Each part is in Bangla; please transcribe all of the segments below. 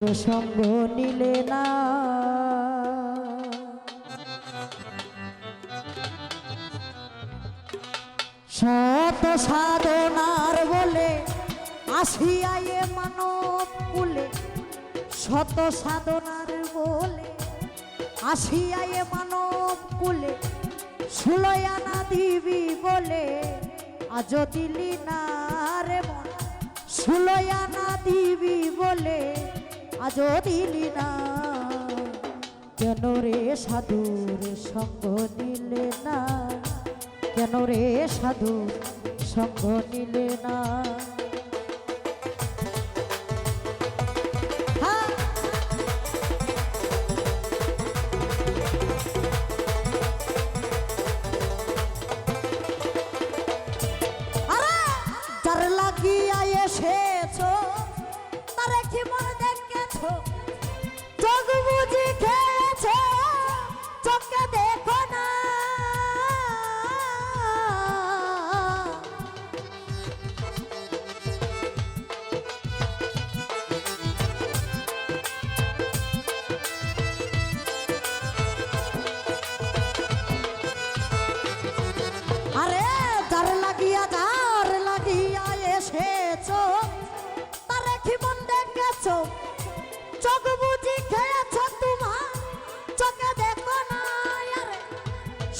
সঙ্গ নিলে না। শত সাধনার বলে আসিয়ায়ে মানব কুলে। শত সাধনার বলে আসিয়ায়ে মানব কুলে। সুলয়ানা দিবি বলে, আজ দিলি না রে মন। সুলয়ানা দিবি বলে আজ দিলি না। কেন রে সাধুর সঙ্গ নিলে না? কেন রে সাধু সঙ্গ নিলে না?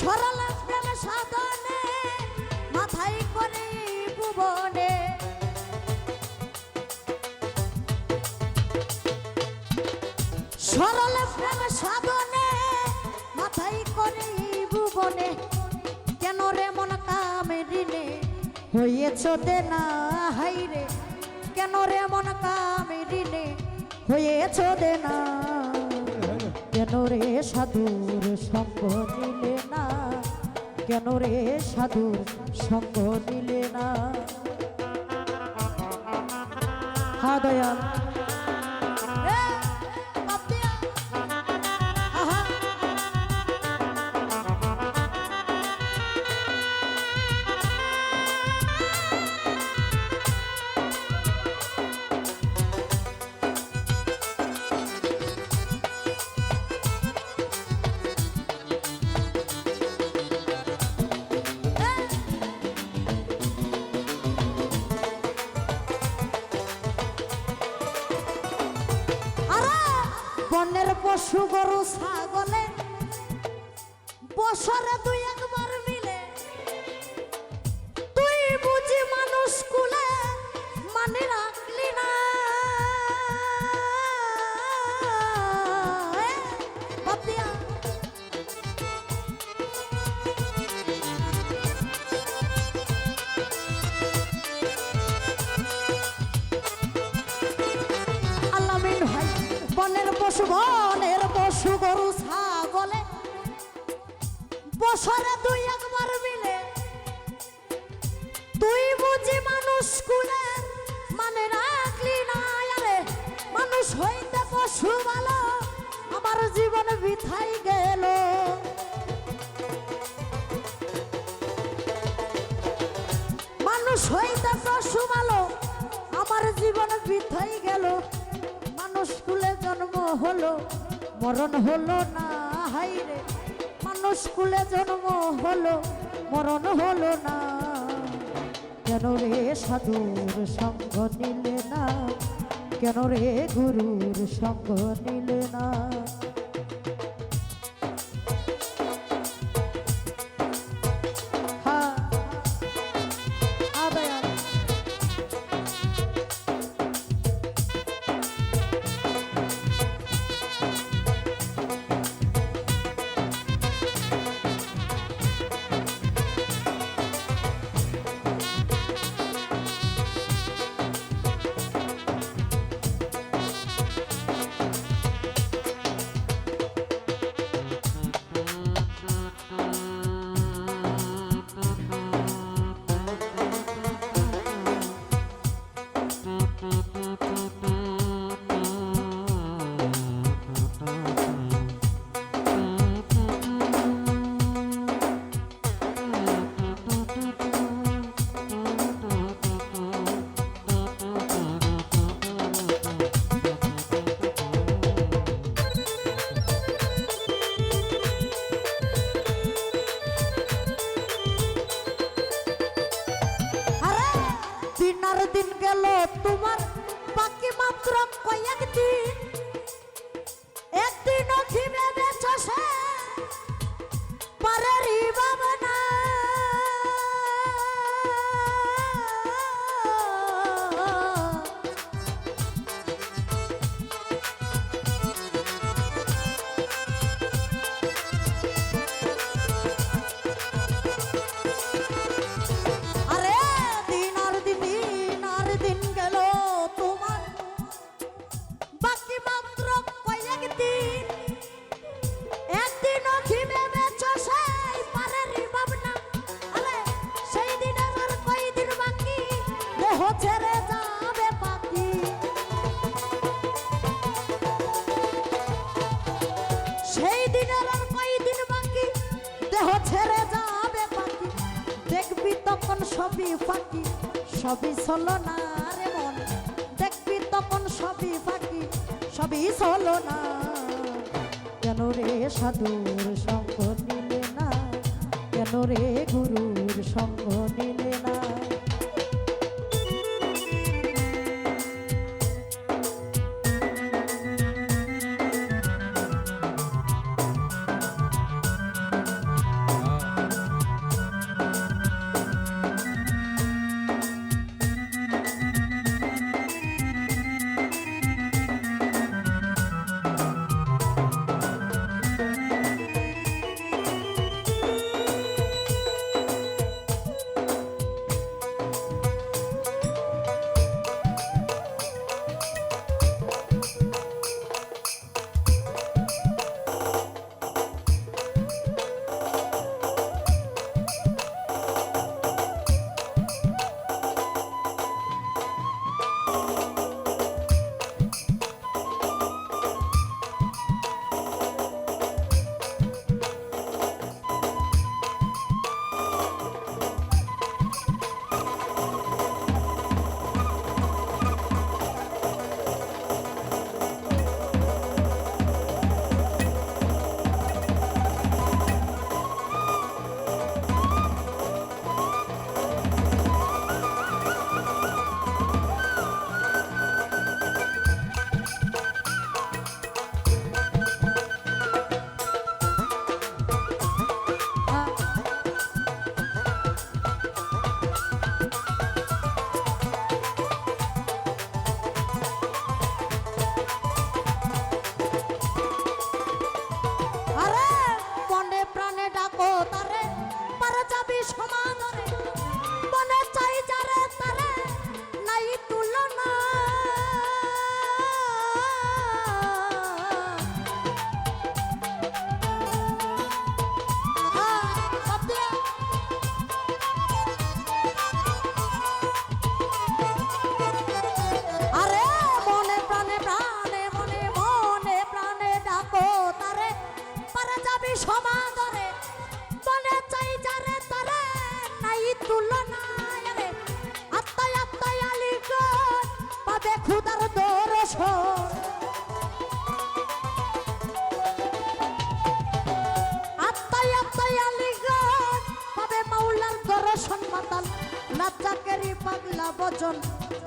সরল প্রেম সাধনে, মাথায় করে ভুবনে। সরল প্রেম সাধনে, মাথায় করে ভুবনে। কেন রে মন কামেরিনে হয়েছ দে না হাইরে। কেন রে মন কামেরিনে হয়েছ দে না কেন রে সাধুর সঙ্গ নিলে না? কেন রে সাধুর সঙ্গ নিলে না? হা দয়াল। পশু গরু ছাগলে বছরে দুই হইতে পশু ভালো আমার জীবন বিথাই গেল। মানুষ হইতে পশু ভালো আমার জীবন বৃথাই গেল। মানুষ কুলে জন্ম হলো, মরণ হলো না হাইরে মানুষ কুলে জন্ম হলো, মরণ হলো না। কেন রে সাধুর সঙ্গ নিলে না? কেন রে গুরুর সঙ্গ নিলে না? সবই ফাঁকি, সবই চলো না রে মন। দেখবি তখন সবই ফাঁকি, সবই চলো না কেন রে সাধুর সঙ্গ নিলে না? কেন রে গুরুর সঙ্গ নিলে না?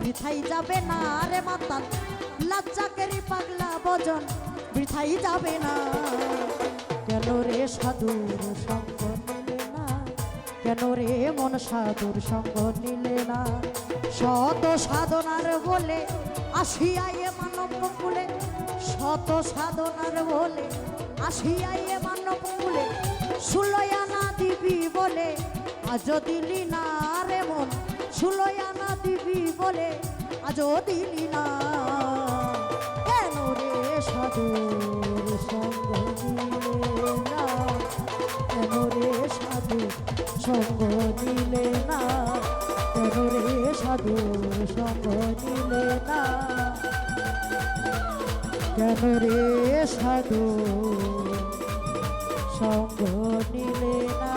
বৃথাই যাবে না রে মাতাল লাজ্জাকেরি পাগলা বজন বৃথাই যাবে না। কেন রে সাধুর সঙ্গ নিলে না? কেন রে মন সাধুর সঙ্গ নিলে না? শত সাধনার বলে আসিয়াই মানব কুলে, শত সাধনার বলে আসিয়াই মানব কুলে সুলয়ানা দিবি বলে, আজও দিলি না রে মন। সুলয়ানা দিবি বলে আজও দিলি না। কেন রে সাধুর সঙ্গ নিলে না? কেন রে সাধু সঙ্গ নিলে না? কেন রে সাধুর সঙ্গ নিলে না? কেন রে সাধু সঙ্গ নিলে না?